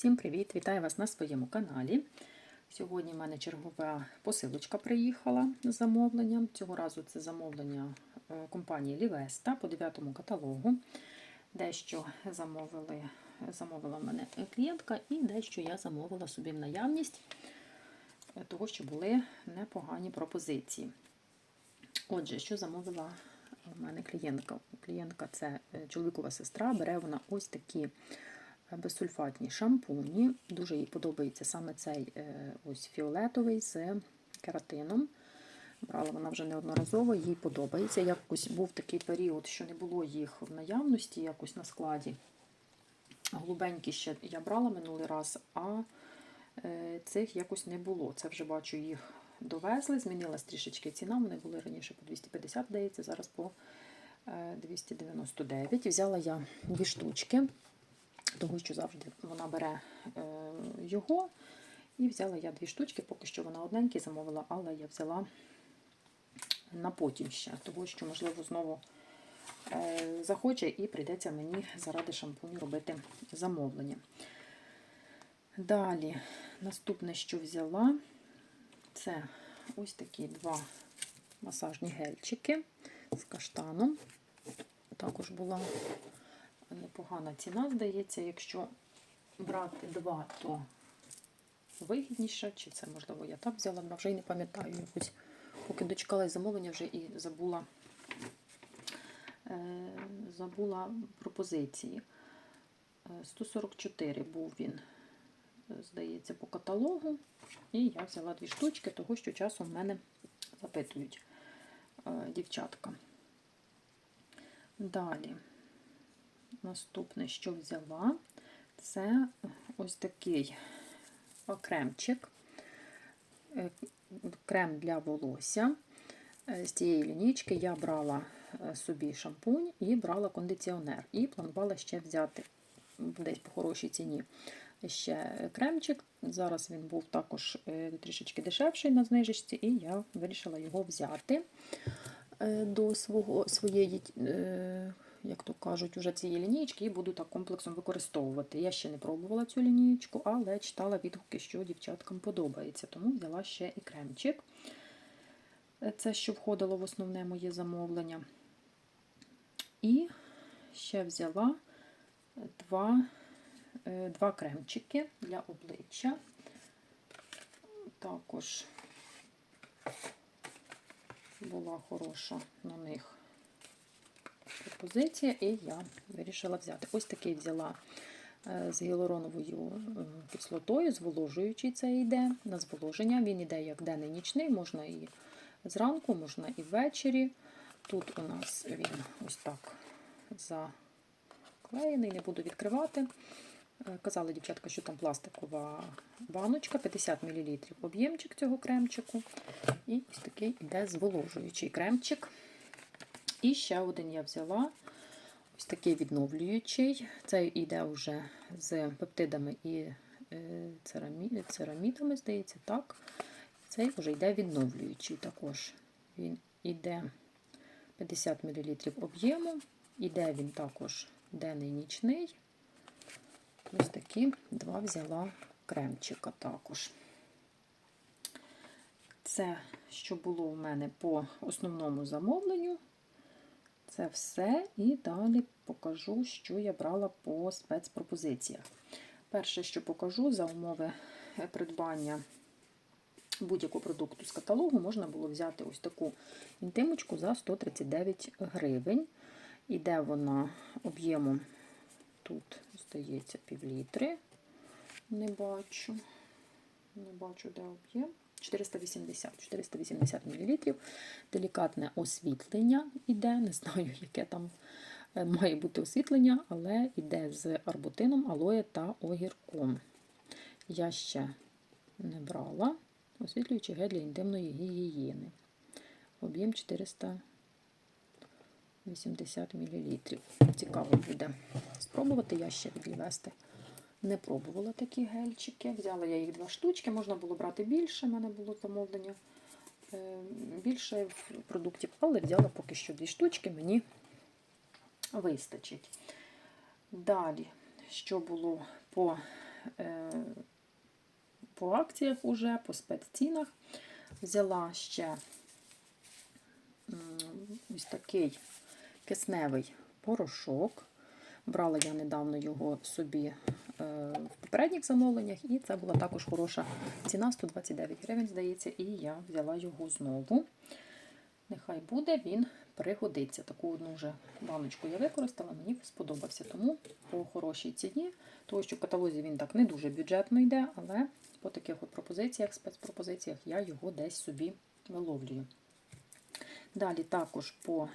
Всім привіт! Вітаю вас на своєму каналі. Сьогодні в мене чергова посилочка приїхала з замовленням. Цього разу це замовлення е, компанії Лівеста по 9 каталогу. Дещо замовили, замовила в мене клієнтка і дещо я замовила собі в наявність, е, того, що були непогані пропозиції. Отже, що замовила в мене клієнтка? Клієнтка це е, чоловікова сестра, бере вона ось такі безсульфатні шампуні. Дуже їй подобається саме цей е, ось фіолетовий з кератином. Брала вона вже неодноразово, їй подобається. Якось був такий період, що не було їх в наявності, якось на складі. Голубенькі ще я брала минулий раз, а е, цих якось не було. Це вже бачу, їх довезли, змінилась трішечки ціна. Вони були раніше по 250, здається, зараз по 299. Взяла я дві штучки того, що завжди вона бере е, його. І взяла я дві штучки, поки що вона одненькі замовила, але я взяла на потім ще, того, що, можливо, знову е, захоче і прийдеться мені заради шампуню робити замовлення. Далі, наступне, що взяла, це ось такі два масажні гельчики з каштаном. Також була непогана ціна, здається, якщо брати два, то вигідніше, чи це, можливо, я так взяла, але вже й не пам'ятаю. Якось, поки дочекалась замовлення, вже і забула, е, забула пропозиції. 144 був він, здається, по каталогу. І я взяла дві штучки, того що часом в мене запитують е, дівчатка. Далі. Наступне, що взяла, це ось такий кремчик, е, крем для волосся. Е, з цієї лінійки я брала е, собі шампунь і брала кондиціонер. І планувала ще взяти десь по хорошій ціні ще кремчик. Зараз він був також трішечки дешевший на знижечці, і я вирішила його взяти до свого, своєї як то кажуть, уже цієї лінійки і буду так комплексом використовувати. Я ще не пробувала цю лінієчку, але читала відгуки, що дівчаткам подобається, тому взяла ще і кремчик. Це, що входило в основне моє замовлення. І ще взяла два, е, два кремчики для обличчя. Також була хороша на них пропозиція, і я вирішила взяти. Ось такий взяла е, з гіалуроновою е, кислотою, зволожуючий це йде на зволоження. Він йде як денний нічний, можна і зранку, можна і ввечері. Тут у нас він ось так заклеєний, не буду відкривати. Е, казали дівчатка, що там пластикова баночка, 50 мл об'ємчик цього кремчику. І ось такий йде зволожуючий кремчик. І ще один я взяла ось такий відновлюючий. Цей йде вже з пептидами і е, церамідами, здається, так. Цей вже йде відновлюючий також. Він йде 50 мл об'єму, іде він також денний нічний. Ось такі два взяла кремчика також. Це, що було у мене по основному замовленню. Це все. І далі покажу, що я брала по спецпропозиціях. Перше, що покажу, за умови придбання будь-якого продукту з каталогу, можна було взяти ось таку інтимочку за 139 гривень. Іде вона об'ємом, тут, здається, півлітри. Не бачу, не бачу, де об'єм. 480 480 мл. Делікатне освітлення іде, не знаю, яке там е, має бути освітлення, але йде з арбутином, алоє та огірком. Я ще не брала освітлюючий гель для інтимної гігієни. Об'єм 480 мл. Цікаво буде спробувати, я ще відвести. Не пробувала такі гельчики. Взяла я їх два штучки, можна було брати більше, в мене було замовлення е, більше продуктів, але взяла поки що дві штучки, мені вистачить. Далі, що було по е, по акціях уже, по спеццінах. Взяла ще ось такий кисневий порошок. Брала я недавно його собі в попередніх замовленнях, і це була також хороша ціна 129 гривень, здається, і я взяла його знову. Нехай буде, він пригодиться. Таку одну вже баночку я використала, мені сподобався. Тому по хорошій ціні, тому що в каталозі він так не дуже бюджетно йде, але по таких от пропозиціях, спецпропозиціях я його десь собі виловлюю. Далі також по,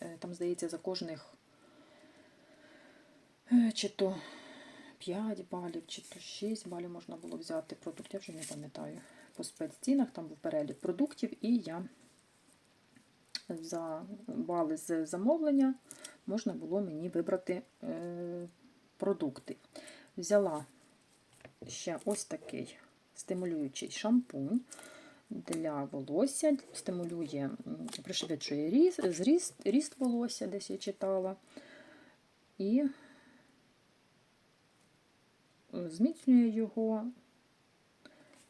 е, там, здається, за кожних е, чи то 5 балів, чи то 6 балів можна було взяти продукт, я вже не пам'ятаю. По спеццінах там був перелік продуктів, і я за бали з замовлення можна було мені вибрати е, продукти. Взяла ще ось такий стимулюючий шампунь для волосся, стимулює, пришвидшує ріст, ріст волосся, десь я читала. І зміцнює його.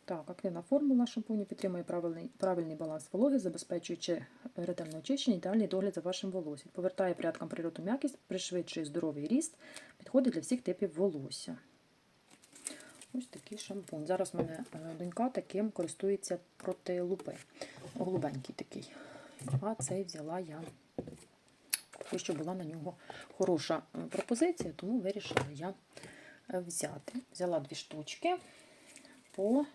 Так, активна формула шампуню підтримує правильний, правильний баланс вологи, забезпечуючи ретельне очищення, ідеальний догляд за вашим волоссям. Повертає порядком природну м'якість, пришвидшує здоровий ріст, підходить для всіх типів волосся. Ось такий шампунь. Зараз в мене е, донька таким користується проти лупи. Голубенький такий. А цей взяла я, тому що була на нього хороша е, пропозиція, тому вирішила я взяти. Взяла дві штучки по,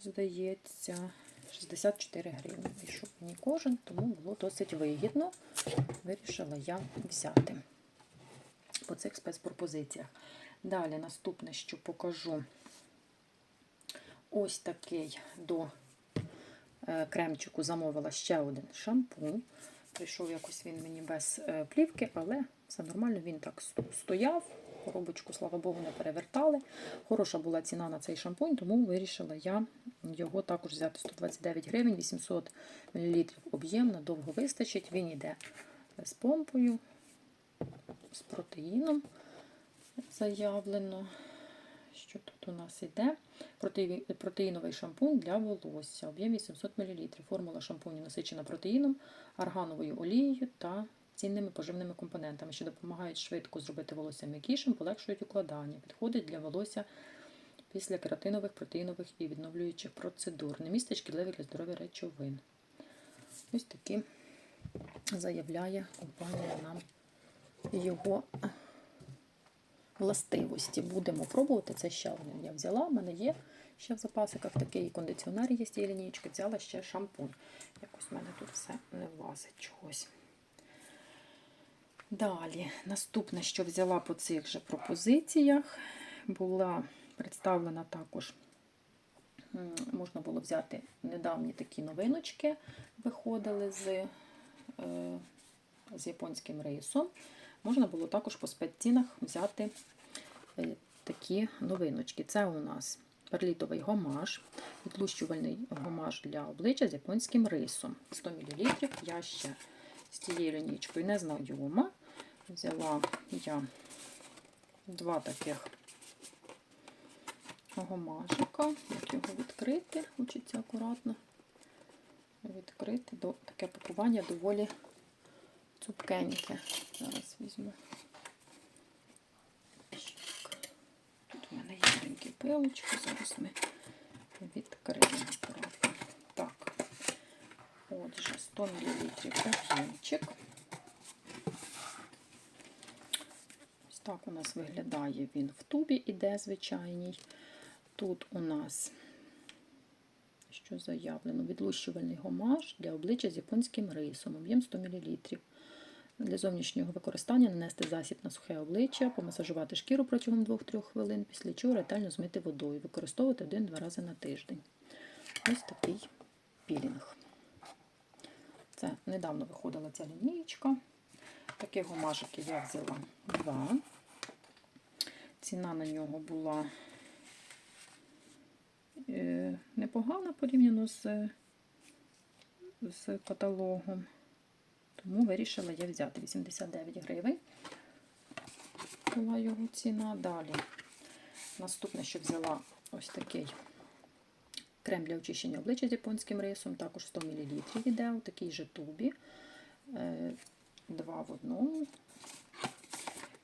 здається, 64 гривні. Вийшов мені кожен, тому було досить вигідно. Вирішила я взяти по цих спецпропозиціях. Далі наступне, що покажу ось такий до е, кремчику замовила ще один шампунь. Прийшов якось він мені без е, плівки, але все нормально, він так стояв. Коробочку, слава Богу, не перевертали. Хороша була ціна на цей шампунь, тому вирішила я його також взяти 129 гривень, 800 мл об'єм, надовго вистачить. Він йде з помпою, з протеїном заявлено. Що тут у нас йде? Протеїновий шампунь для волосся. Об'єм 800 мл. Формула шампуню насичена протеїном, аргановою олією та цінними поживними компонентами, що допомагають швидко зробити волосся м'якішим, полегшують укладання. Підходить для волосся після кератинових, протеїнових і відновлюючих процедур. Не містить шкідливих для здоров'я речовин. Ось такі заявляє компанія нам його властивості. Будемо пробувати. Це ще один я взяла. У мене є ще в запасиках такий кондиціонер є з цієї лінійки. Взяла ще шампунь. Якось в мене тут все не влазить чогось. Далі, наступне, що взяла по цих же пропозиціях, була представлена також, можна було взяти недавні такі новиночки, виходили з, е, з японським рейсом. Можна було також по спеццінах взяти е, такі новиночки. Це у нас перлітовий гомаж, відлущувальний гомаж для обличчя з японським рисом. 100 мл. Я ще з цією лінійкою не знайома. Взяла я два таких гомажика. Як його відкрити, хочеться акуратно відкрити. Таке пакування доволі цупкеньке. Зараз візьму. Тут у мене є маленькі пилочки, зараз ми відкриємо. Так, отже, 100 мл об'ємчик. Так у нас виглядає він в тубі, іде звичайній. Тут у нас що заявлено, відлущувальний гомаж для обличчя з японським рисом, об'єм 100 мл. Для зовнішнього використання нанести засіб на сухе обличчя, помасажувати шкіру протягом 2-3 хвилин, після чого ретельно змити водою, використовувати 1-2 рази на тиждень. Ось такий пілінг. Це недавно виходила ця лінієчка. Таких гомажиків я взяла два. Ціна на нього була е, непогана порівняно з, з каталогом. Тому вирішила я взяти 89 гривень. Була його ціна. Далі Наступне, що взяла ось такий крем для очищення обличчя з японським рисом, також 100 мл іде у такій же тубі. Е, Два в одному.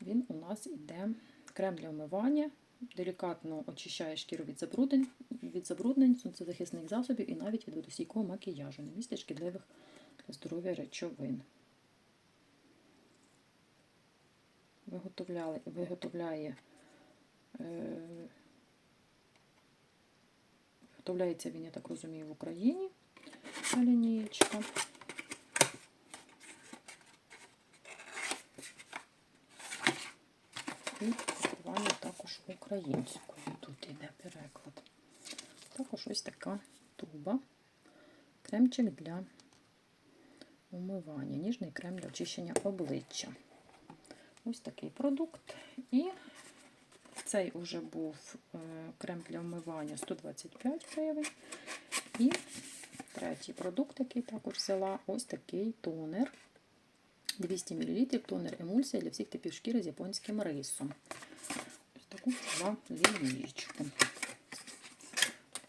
Він у нас іде крем для вмивання, делікатно очищає шкіру від забруднень, від забруднень, сонцезахисних засобів і навіть від водостійкого макіяжу, не містить шкідливих для здоров'я речовин. Виготовляє, виготовляє, е, виготовляється він, я так розумію, в Україні. Ця лінієчка. І також українською. Тут йде переклад. Також ось така туба. Кремчик для умивання. Ніжний крем для очищення обличчя. Ось такий продукт. І цей уже був е, крем для вмивання 125 гривень. І третій продукт, який також взяла, ось такий тонер. 200 мл тонер емульсія для всіх типів шкіри з японським рисом. Таку взяла лінійку.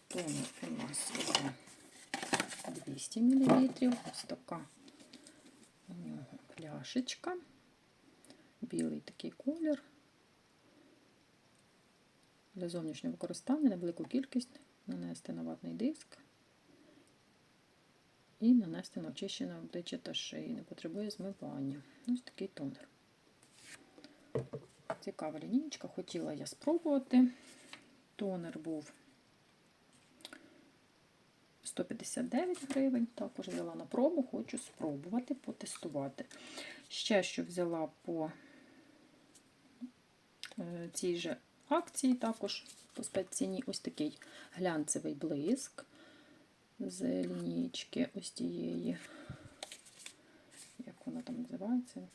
Тонер у нас є 200 мл. Ось така у нього пляшечка. Білий такий колір. Для зовнішнього використання на велику кількість нанести на ватний диск і нанести на очищене обличчя та шиї. Не потребує змивання. Ось такий тонер. Цікава лінійка. Хотіла я спробувати. Тонер був 159 гривень. Також взяла на пробу, хочу спробувати, потестувати. Ще що взяла по е, цій же акції, також по спецціні ось такий глянцевий блиск з лінійки ось тієї, як вона там називається.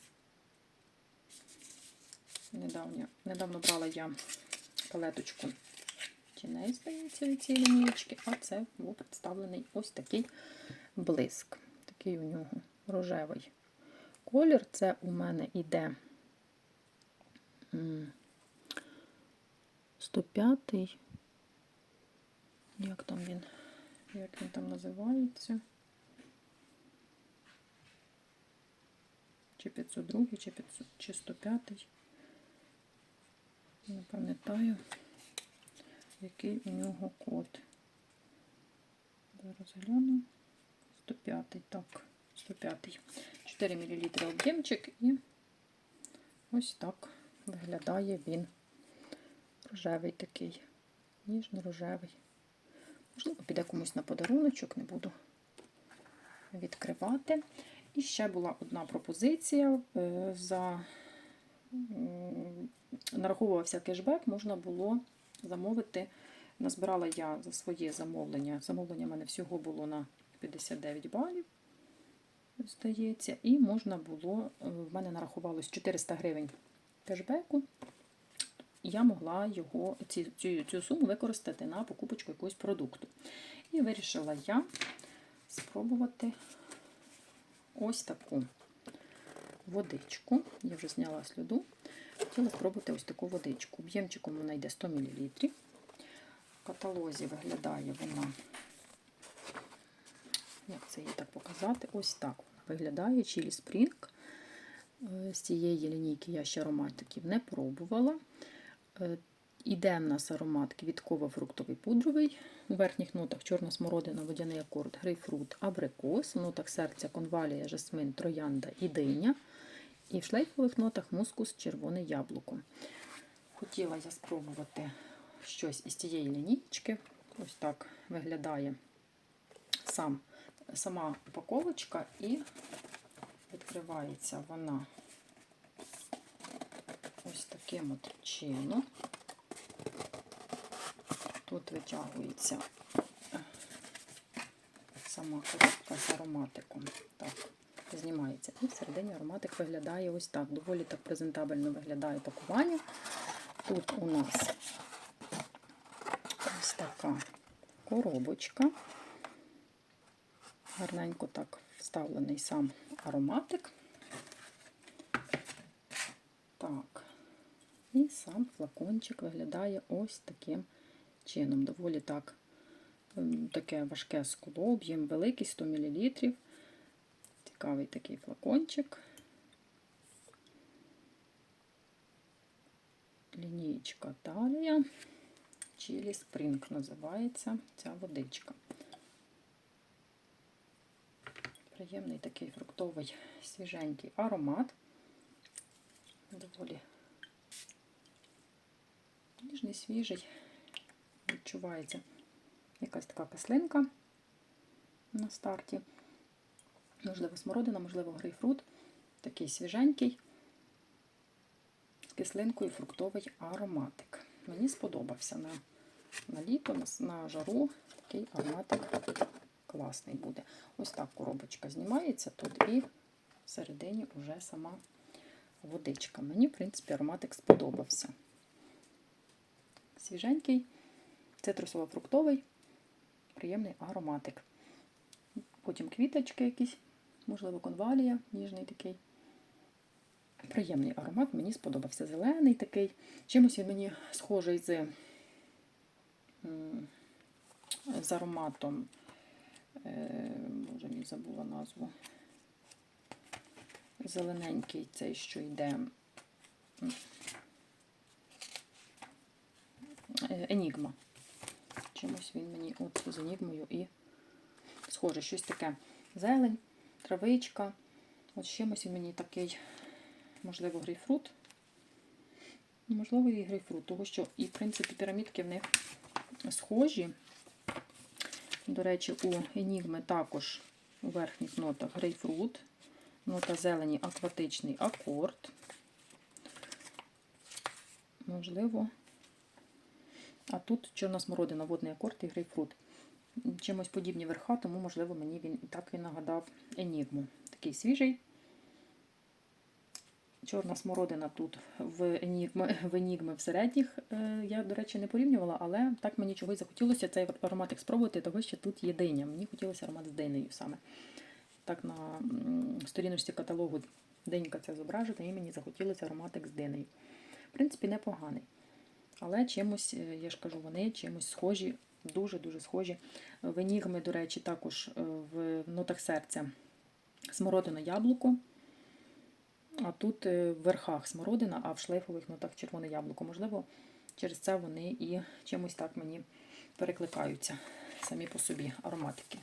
Недавно, недавно брала я палеточку тіней, здається, від цієї лінійки, а це був представлений ось такий блиск. Такий у нього рожевий колір. Це у мене іде 105 як там він? як він там називається. Чи 502, чи 500, чи 105. Не пам'ятаю, який у нього код. Зараз гляну. 105, так, 105. 4 мл об'ємчик і ось так виглядає він. Рожевий такий, ніжно-рожевий. Можливо, піде комусь на подаруночок, не буду відкривати. І ще була одна пропозиція. е, За нараховувався кешбек, можна було замовити. Назбирала я за своє замовлення. Замовлення в мене всього було на 59 балів, здається, і можна було, е, в мене нарахувалось 400 гривень кешбеку я могла його, ці, цю, цю суму використати на покупочку якогось продукту. І вирішила я спробувати ось таку водичку. Я вже зняла сліду. Хотіла спробувати ось таку водичку. Об'ємчиком вона йде 100 мл. В каталозі виглядає вона, як це її так показати? Ось так вона виглядає Chili Spring. Е, з цієї лінійки я ще ароматиків не пробувала. Е, іде в нас аромат квітково-фруктовий пудровий. У верхніх нотах чорна смородина, водяний акорд, грейпфрут, абрикос, у нотах серця, конвалія, жасмин, троянда і диня. І в шлейфових нотах мускус, червоне яблуко. Хотіла я спробувати щось із цієї лінійки. Ось так виглядає сам, сама упаковочка і відкривається вона ось таким от чином. Тут витягується сама коробка з ароматиком. Так, знімається. І всередині ароматик виглядає ось так. Доволі так презентабельно виглядає пакування. Тут у нас ось така коробочка. Гарненько так вставлений сам ароматик. Так, і сам флакончик виглядає ось таким чином. Доволі так ем, таке важке скло, об'єм великий 100 мл. Цікавий такий флакончик. Лінієчка талія. Чілі Спринг називається ця водичка. Приємний такий фруктовий свіженький аромат. Доволі ніжний, свіжий. Відчувається якась така кислинка на старті. Можливо, смородина, можливо, грейпфрут. Такий свіженький, з кислинкою фруктовий ароматик. Мені сподобався на, на літо, на, на жару такий ароматик класний буде. Ось так коробочка знімається тут і всередині вже сама водичка. Мені, в принципі, ароматик сподобався. Свіженький, цитрусово-фруктовий, приємний ароматик. Потім квіточки якісь, можливо, конвалія, ніжний такий. Приємний аромат, мені сподобався. Зелений такий. Чимось він мені схожий з, з ароматом. Е, Боже, мій забула назву. Зелененький цей, що йде. Е, Енігма. Чимось він мені от з енігмою і схоже, щось таке. Зелень, травичка. От чимось він мені такий, можливо, грейпфрут. Можливо, і грейпфрут, тому що, і, в принципі, пірамідки в них схожі. До речі, у Енігми також у верхніх нотах грейпфрут, нота зелені, акватичний акорд. Можливо. А тут чорна смородина, водний акорд і грейпфрут. Чимось подібні верха, тому, можливо, мені він і так він нагадав Енігму. Такий свіжий. Чорна смородина тут в енігми, в енігми в середніх. е, Я, до речі, не порівнювала, але так мені чогось захотілося цей ароматик спробувати, того що тут є диня. Мені хотілося аромат з динею саме. Так на сторіночці каталогу денька це зображена, і мені захотілося ароматик з динею. В принципі, непоганий. Але чимось, е, я ж кажу, вони чимось схожі, дуже-дуже схожі. В енігми, до речі, також е, в нотах серця смородина яблуко. А тут е, в верхах смородина, а в шлейфових нотах червоне яблуко. Можливо, через це вони і чимось так мені перекликаються самі по собі ароматики.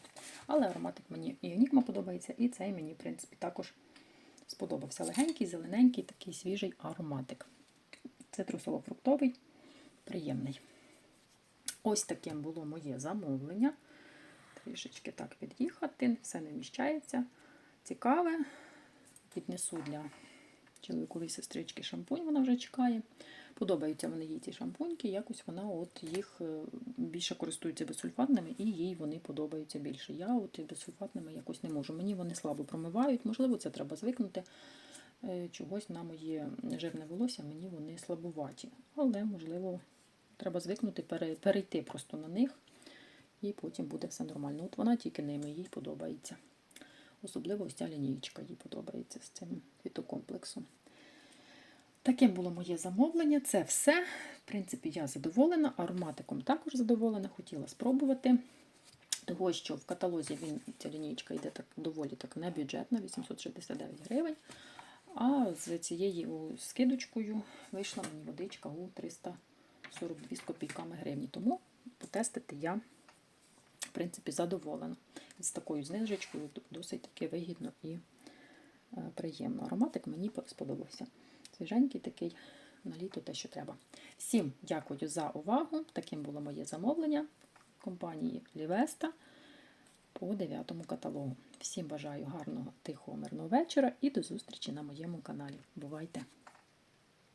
Але ароматик мені і Енігма подобається, і цей мені, в принципі, також сподобався. Легенький, зелененький, такий свіжий ароматик. Цитрусово-фруктовий, приємний. Ось таким було моє замовлення. Трішечки так від'їхати, все не вміщається. Цікаве. Віднесу для чоловікової сестрички шампунь, вона вже чекає. Подобаються вони їй ті шампуньки, якось вона от їх е, більше користується безсульфатними, і їй вони подобаються більше. Я от безсульфатними якось не можу. Мені вони слабо промивають, можливо, це треба звикнути. Е, Чогось на моє жирне волосся мені вони слабуваті. Але, можливо, треба звикнути, перейти просто на них, і потім буде все нормально. От вона тільки ними, їй подобається. Особливо ось ця лінієчка їй подобається з цим фітокомплексом. Таким було моє замовлення. Це все. В принципі, я задоволена. Ароматиком також задоволена, хотіла спробувати. Того, що в каталозі він, ця лінійка йде так доволі так небюджетна, 869 гривень. А з цією скидочкою вийшла мені водичка у 342 з копійками гривні. Тому потестити я, в принципі, задоволена. З такою знижечкою досить таки вигідно і е, приємно. Ароматик мені сподобався. Свіженький такий на літо те, що треба. Всім дякую за увагу. Таким було моє замовлення компанії Лівеста по 9 каталогу. Всім бажаю гарного, тихого, мирного вечора і до зустрічі на моєму каналі. Бувайте!